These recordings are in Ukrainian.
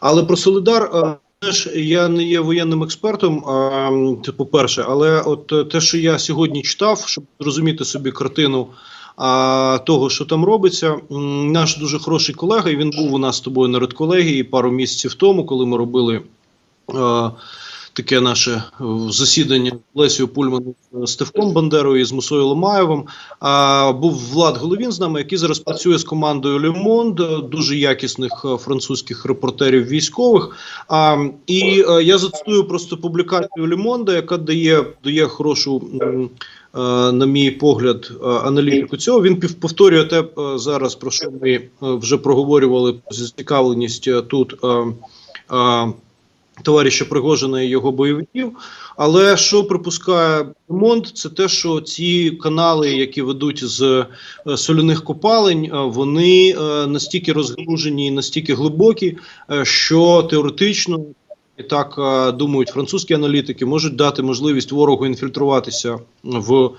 Але про Солидар. е, Теж я не є воєнним експертом, а, м, по-перше, але от е, те, що я сьогодні читав, щоб зрозуміти собі картину а, того, що там робиться, наш дуже хороший колега, і він був у нас з тобою на редколегії пару місяців тому, коли ми робили. е, Таке наше е, засідання з Лесією Пульман з Стевком Бандерою і з Мусою Ломаєвим. А, був Влад Головін з нами, який зараз працює з командою Le Monde, дуже якісних е, французьких репортерів військових. А, і е, я зацитую просто публікацію Monde, яка дає, дає хорошу. е, На мій погляд, е, аналітику цього він повторює те е, зараз, про що ми е, вже проговорювали з цікавленістю е, тут е, е, товариша Пригожина і його бойовиків. Але що припускає Монт, це те, що ці канали, які ведуть з е, соляних копалень, е, вони е, настільки розгалужені, і настільки глибокі, що теоретично. І так думають французькі аналітики, можуть дати можливість ворогу інфільтруватися в,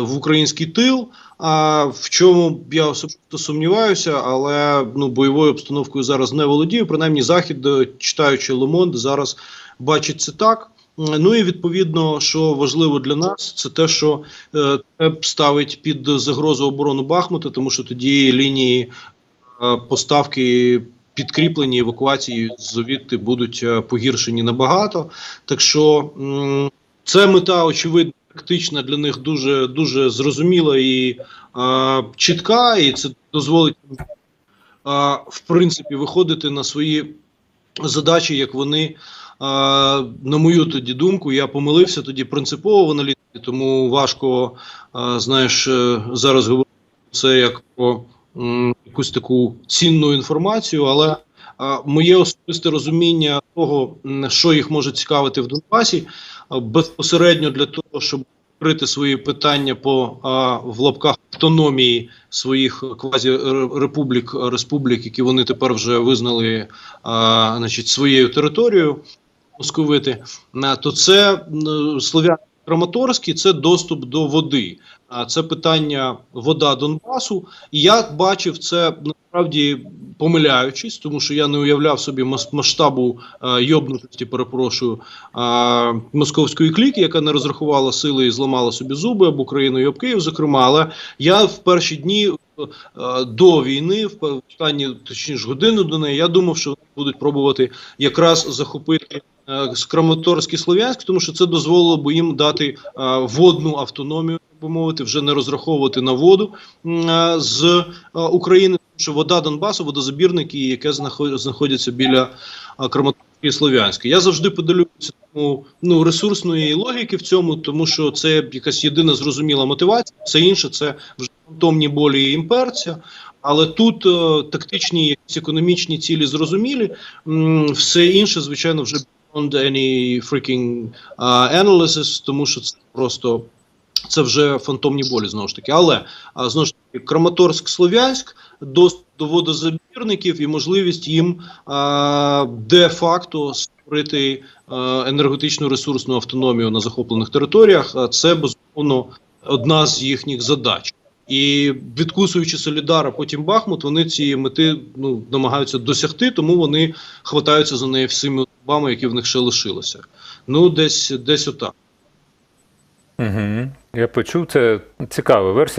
в український тил. А в чому я особисто сумніваюся, але ну бойовою обстановкою зараз не володію. Принаймні, захід, е, читаючи Лемонд, зараз бачить це так. Ну і відповідно, що важливо для нас, це те, що е, ставить під загрозу оборону Бахмута, тому що тоді лінії е, поставки підкріплені евакуації звідти будуть е, погіршені набагато. Так що це мета, очевидно, тактична для них дуже дуже зрозуміла і е, чітка, і це дозволить е, в принципі виходити на свої задачі, як вони. е, На мою тоді думку, я помилився тоді принципово в аналітиці, тому важко е, знаєш е, зараз говорити про це як про м, якусь таку цінну інформацію, але а, моє особисте розуміння того, що їх може цікавити в Донбасі, безпосередньо для того, щоб крити свої питання по в лапках автономії своїх квазі республік, республік, які вони тепер вже визнали значить, своєю територією московити, а, то це м, слов'ян Краматорський це доступ до води. А це питання вода Донбасу. І я бачив це насправді помиляючись, тому що я не уявляв собі мас- масштабу е, йобнутості, перепрошую, е, московської кліки, яка не розрахувала сили і зламала собі зуби об Україну і об Київ, зокрема. Але я в перші дні е, до війни, в останні точніше годину до неї, я думав, що будуть пробувати якраз захопити. е, з Краматорський Слов'янськ, тому що це дозволило б їм дати е, водну автономію, так би мовити, вже не розраховувати на воду е, з України, тому що вода Донбасу, водозабірники, яке знаход- знаходяться біля Краматорська і Слов'янська. Я завжди подалюся тому ну, ресурсної логіки в цьому, тому що це якась єдина зрозуміла мотивація, все інше це вже фантомні болі імперця. Але тут е, тактичні якісь економічні цілі зрозумілі, м, все інше, звичайно, вже beyond any freaking uh, analysis, тому що це просто це вже фантомні болі знову ж таки. Але а, знову ж таки, Краматорськ, Слов'янськ, доступ до водозабірників і можливість їм а, де-факто створити а, енергетичну ресурсну автономію на захоплених територіях. А це безумовно одна з їхніх задач. І відкусуючи Солідар, а потім Бахмут, вони цієї мети ну намагаються досягти, тому вони хватаються за неї всіми зубами, які в них ще лишилися. Ну, десь десь отак. Угу. Я почув, це цікава версія.